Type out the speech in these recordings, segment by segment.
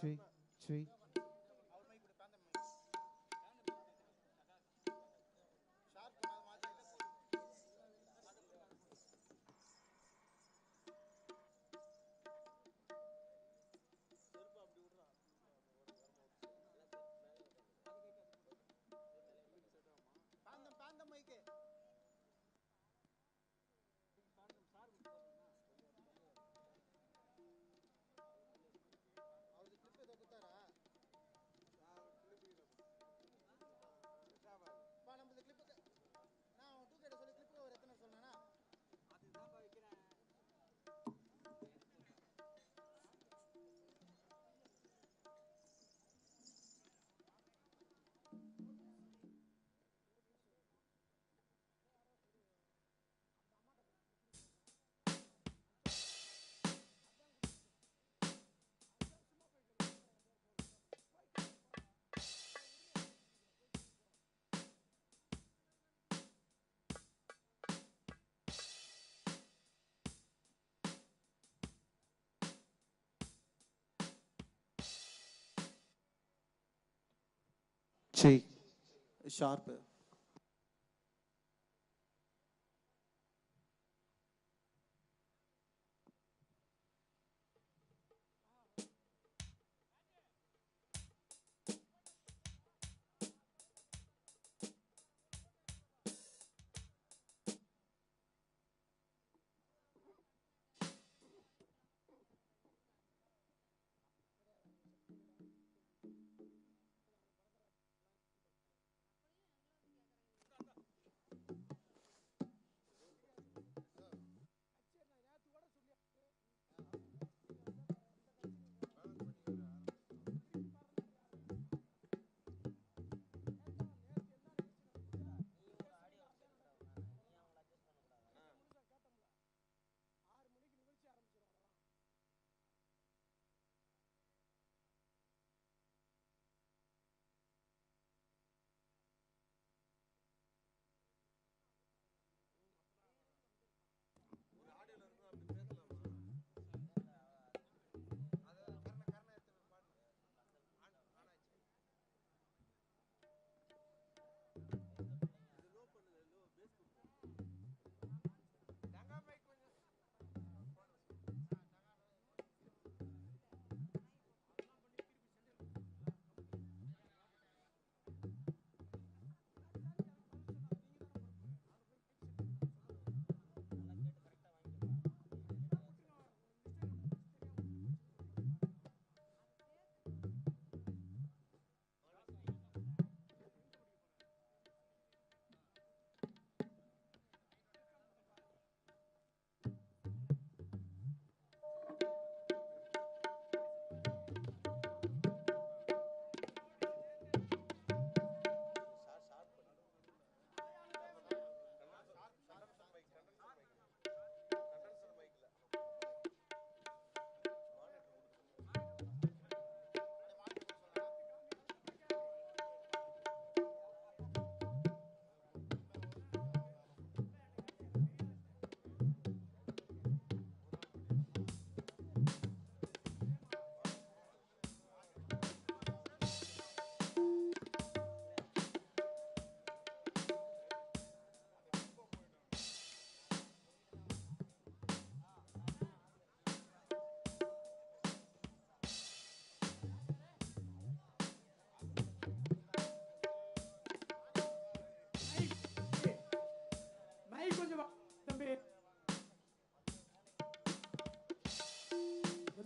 tree, tree. ठीक sharp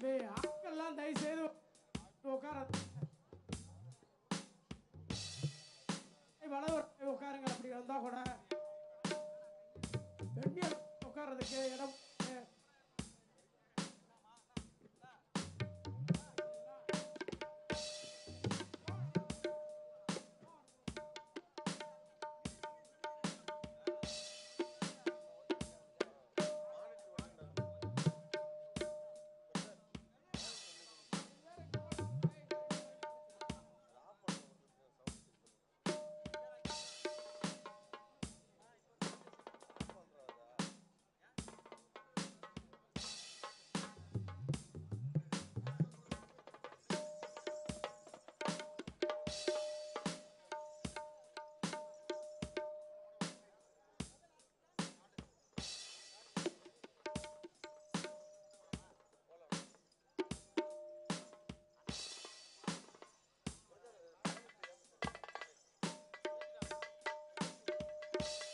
டேய் ஆட்கள்லாம் தயவு செய்து உட்கார வளவர் உட்காருங்க அப்படி வந்தா கூட பெண்கள் உட்கார்றதுக்கு இடம் you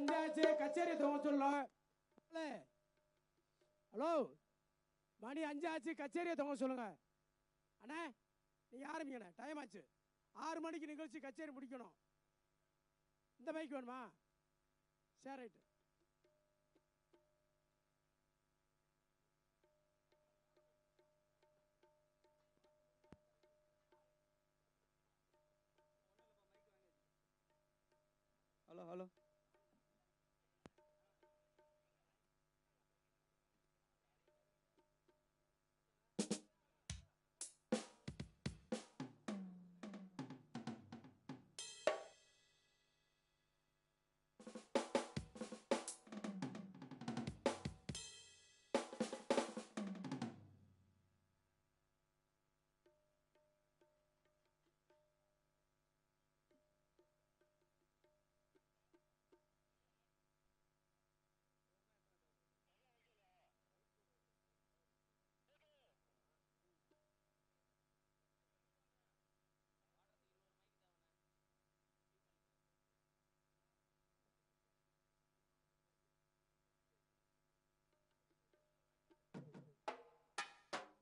அஞ்சாச்சு கச்சேரி துவங்க சொல்லும் ஹலோ. மணி அஞ்சாச்சு. கச்சேரியை துவங்க சொல்லுங்க. அண்ணே நீங்க ஆரம்பிங்கண்ணே டைம் ஆச்சு. ஆறு மணிக்கு நிகழ்ச்சி கச்சேரி முடிக்கணும். இந்த மைக் வேணுமா? சரி right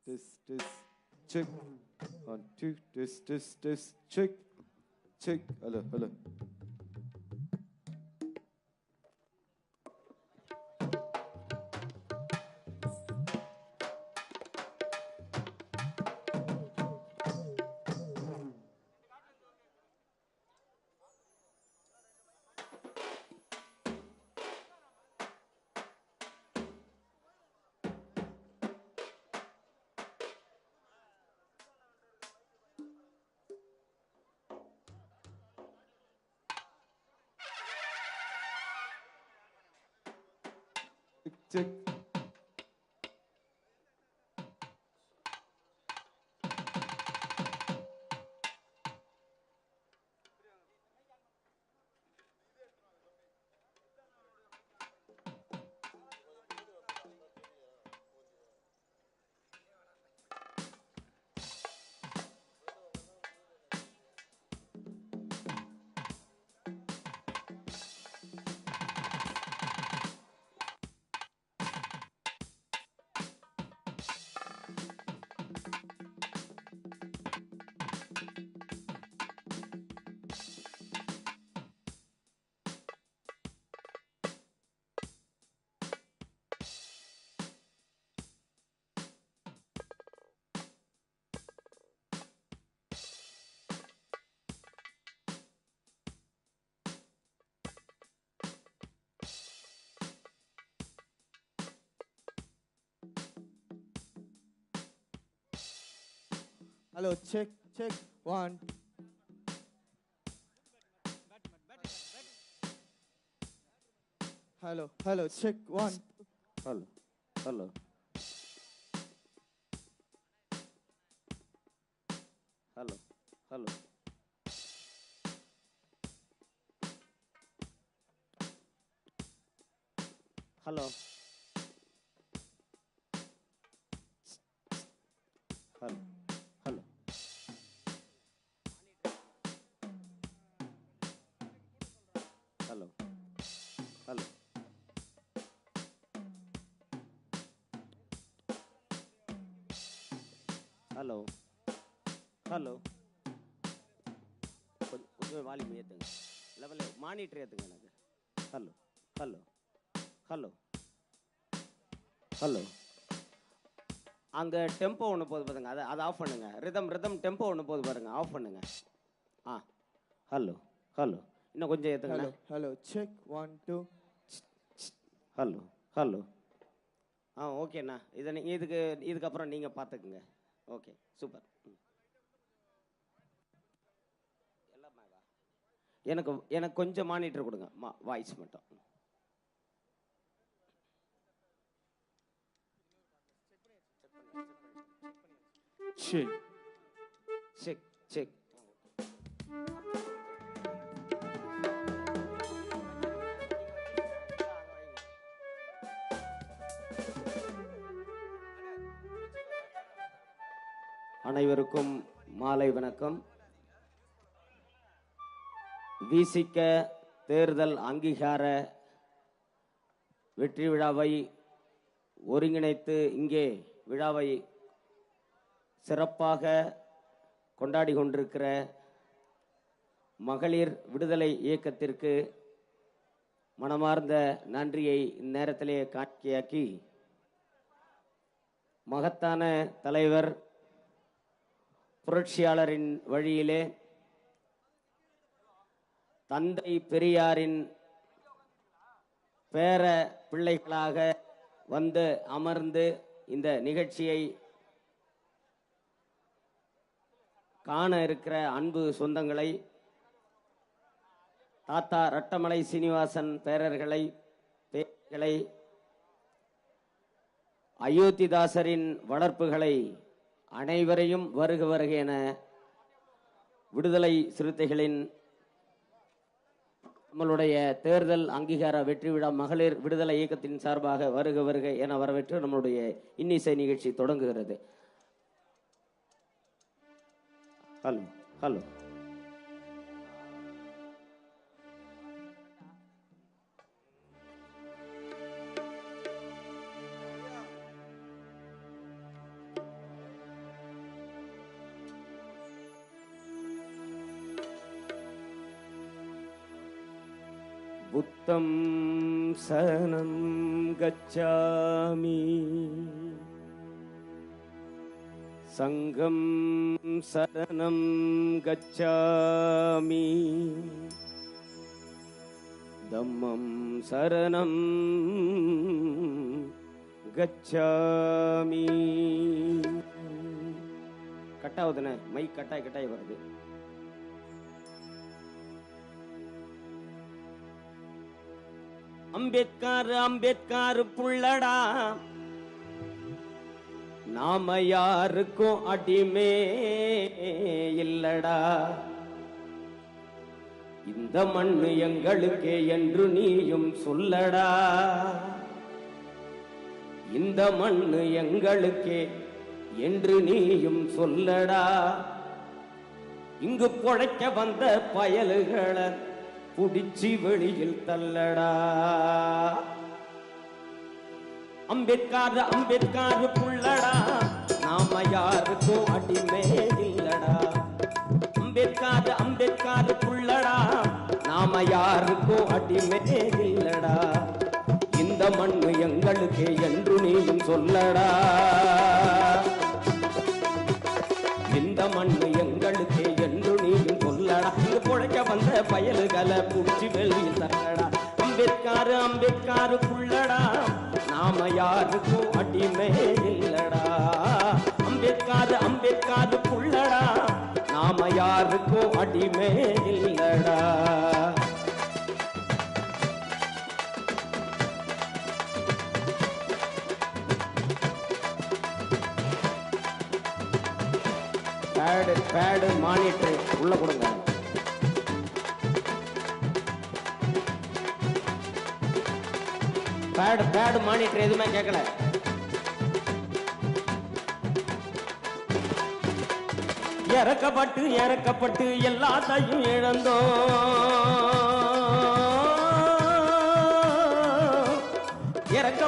this, this, chick, One, two, this, this, this, chick, chick. Hello, hello. 这 Hello, check, check. One. Hello, hello, check. One. Hello, hello. Hello, hello. Hello. Hello hello hello hello கொஞ்சம் கொஞ்சம் volume ஏற்றுங்க level monitor ஏற்றுங்க எனக்கு hello hello hello hello அங்கே tempo ஒன்று போகுது பாருங்க. அதை அதை ஆஃப் பண்ணுங்கள் ரிதம் ரிதம் டெம்போ ஒன்று போகுது பாருங்கள் ஆஃப் பண்ணுங்கள் ஆ. ஹலோ ஹலோ இன்னும் கொஞ்சம் ஏற்றுங்க hello, check. One, two. Hello hello ஆ ஓகேண்ணா இதை நீங்கள் இதுக்கு இதுக்கப்புறம் நீங்கள் பார்த்துக்குங்க ஓகே சூப்பர்? எனக்கு எனக்கு கொஞ்சம் மானிட்டர் கொடுங்க. மா வாய்ஸ் மட்டும். Check. செக் செக் அனைவருக்கும் மாலை வணக்கம். விசிக்க தேர்தல் அங்கீகார வெற்றி விழாவை ஒருங்கிணைத்து இங்கே விழாவை சிறப்பாக கொண்டாடி கொண்டிருக்கிற மகளிர் விடுதலை இயக்கத்திற்கு மனமார்ந்த நன்றியை இந்நேரத்திலே காட்சியாக்கி மகத்தான தலைவர் புரட்சியாளரின் வழியிலே தந்தை பெரியாரின் பேர பிள்ளைகளாக வந்து அமர்ந்து இந்த நிகழ்ச்சியை காண இருக்கிற அன்பு சொந்தங்களை தாத்தா ரட்டமலை சீனிவாசன் பேரர்களை பேர்களை அயோத்திதாசரின் வளர்ப்புகளை அனைவரையும் வருக வருக என விடுதலை சிறுத்தைகளின் நம்மளுடைய தேர்தல் அங்கீகார வெற்றி விழா மகளிர் விடுதலை இயக்கத்தின் சார்பாக வருக வருக என வரவேற்று நம்மளுடைய இன்னிசை நிகழ்ச்சி தொடங்குகிறது. Hello hello. புத்தம் சரணம் கச்சாமி சங்கம் சரணம் கச்சாமி தம்மம் சரணம் கச்சாமி கட்டாவுதுண்ணே மைக் கட்டாய் கட்டாய் வருது அம்பேத்கர் அம்பேத்கர் புள்ளடா நாம யாருக்கும் அடிமே இல்லடா. இந்த மண்ணு எங்களுக்கே என்று நீயும் சொல்லடா. இந்த மண்ணு எங்களுக்கே என்று நீயும் சொல்லடா. இங்கு பொழைக்க வந்த பயலுகளை புடிச்சு வெளியில் தள்ளடா. அம்பேத்கார் அம்பேத்கார் புள்ளடா. நாம யாருக்கும் அடிமே இல்லடா அம்பேத்கார் அம்பேத்கார் புள்ளடா. நாம யாருக்கும் அடிமே இல்லடா இந்த மண்ணு எங்களுக்கு என்று நீயும் சொல்லடா. பயலுகளை பூச்சி வெளியில் தரடா. அம்பேத்கர் அம்பேத்காருக்குள்ளடா. நாம யாருக்கும் அடிமை இல்லடா. அம்பேத்கார் அம்பேத்காருக்குள்ளடா. நாம யாருக்கும் அடிமே இல்லடா. பேடு பேடு மானிட்டர் உள்ள கொடுங்க. பேடு பேடு மானிட்டர் எதுவுமே கேட்கல இறக்கப்பட்டு இறக்கப்பட்டு எல்லாத்தையும் இழந்தோம்.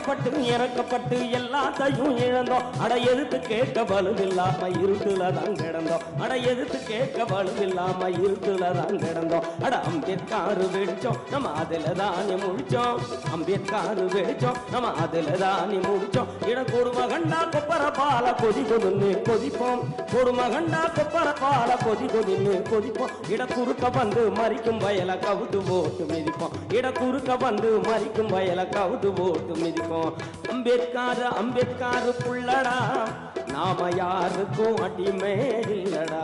இறக்கப்பட்டு இறக்கப்பட்டு எல்லாத்தையும் இழந்தோம். அட எதிர்த்து கேட்க வலுவில்லாம இருட்டுல தான் கிடந்தோம். அட எதிர்த்து கேட்க வலுவில்லாம இருட்டுல தான் கிடந்தோம். அட அம்பேத்காரு வெடிச்சோம் நம்ம அதுல தானே முடிச்சோம் அம்பேத்காரு வெடிச்சோம் நம்ம அதுல தானே முடிச்சோம் இட கொடும கண்டா கொப்பர பால கொதி கொதுன்னு கொதிப்போம். கொடும கண்டா கொப்பர பால கொதி கொதின்னு கொதிப்போம். இட குறுக்க வந்து மறிக்கும் வயல கவுத்து போட்டு மிதிப்போம். இட குறுக்க வந்து மறிக்கும் வயல கவுத்து போட்டு மிதிப்போம். இருக்கும் அம்பேத்கார் அம்பேத்கார் புள்ளடா நாம யாருக்கும் அடிமை இல்லடா.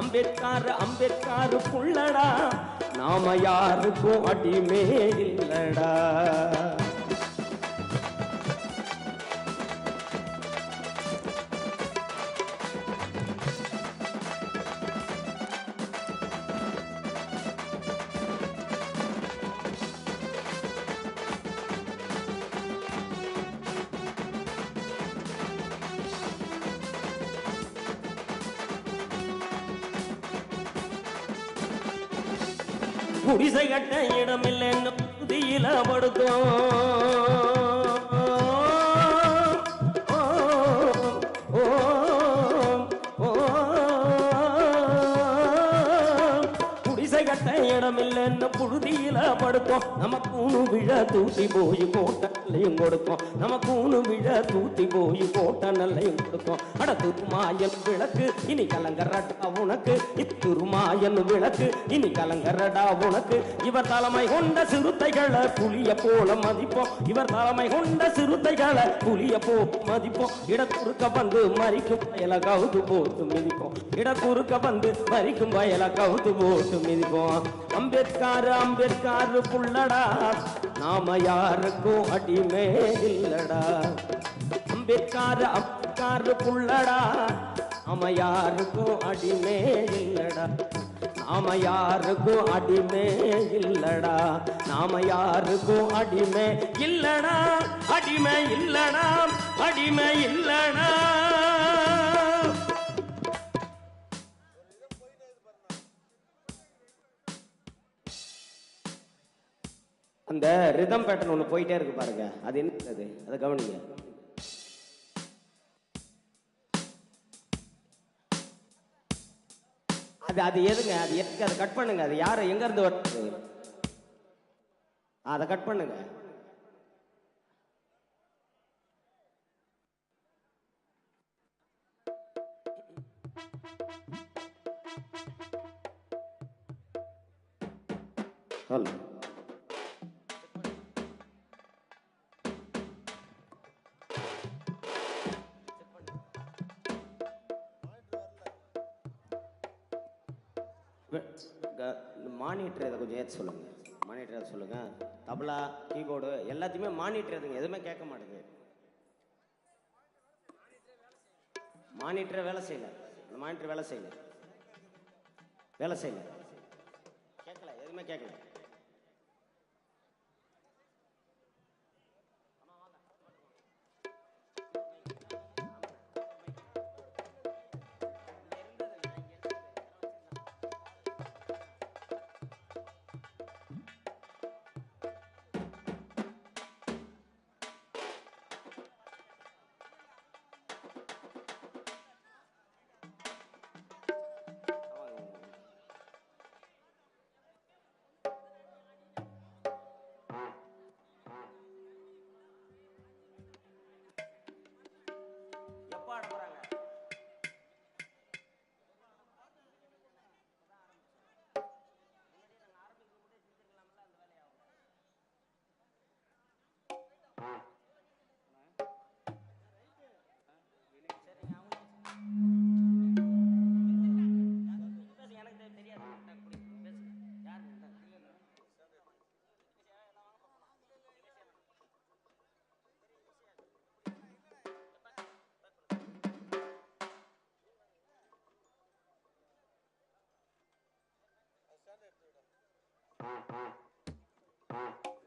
அம்பேத்கார் அம்பேத்கார் புள்ளடா நாம யாருக்கும் அடிமை இல்லடா. என்ன புழுதியில படுத்தோம். நம்ம கூணு விழ தூத்தி போய் போட்ட நல்லையும் கொடுத்தோம். நம்ம கூணு விழ தூத்தி போய் போட்ட நல்லையும் கொடுத்தோம். அட திருமாயன் விளக்கு இனி கலங்கரடா உனக்கு இத்துருமாயன் விளக்கு இனி கலங்கரடா உனக்கு. இவர் தலைமை கொண்ட சிறுத்தைகளை புளிய போல மதிப்போம். இவர் தலைமை கொண்ட சிறுத்தைகளை புளிய போ மதிப்போம். இடத்துருக்க வந்து மறிக்கும் வயல கவுத்து போட்டு மிதிப்போம். இடத்துருக்க வந்து மறிக்கும் வயல கவுத்து போட்டு மிதிப்போம். அம்பேத்கார் அம்பேத்கார் புள்ளடா. நாம யாருக்கும் அடிமே இல்லடா. அம்பேத்கார் அம்பேத்கார் புள்ளடா நாம யாருக்கும் அடிமே இல்லடா. நாம யாருக்கும் அடிமை இல்லடா. நாம யாருக்கும் அடிமை இல்லடா. அடிமை இல்லடா. அடிமை இல்லடா. அந்த ரிதம் பேட்டர்ன் ஒன்று போயிட்டே இருக்கு பாருங்க. அது என்னது அதை கவனிங்க. அது அது எதுங்க? அது எதுக்கு? அதை கட் பண்ணுங்க. அது யாரு? எங்க இருந்து வருது அதை கட் பண்ணுங்க. சொல்லு மானிட்டர் சொல்லுங்க. மானிட்டர் சொல்லுங்க. தபலா கீபோர்டு எல்லாத்தையுமே மானிட்டர் எதுங்க? எதுவுமே கேட்க மாட்டேங்குது மானிட்டர் வேலை செய்யல. அந்த மானிட்டர் வேலை செய்யல. வேலை செய்யல. கேட்கல. எதுவுமே கேட்கல. 嗯嗯嗯。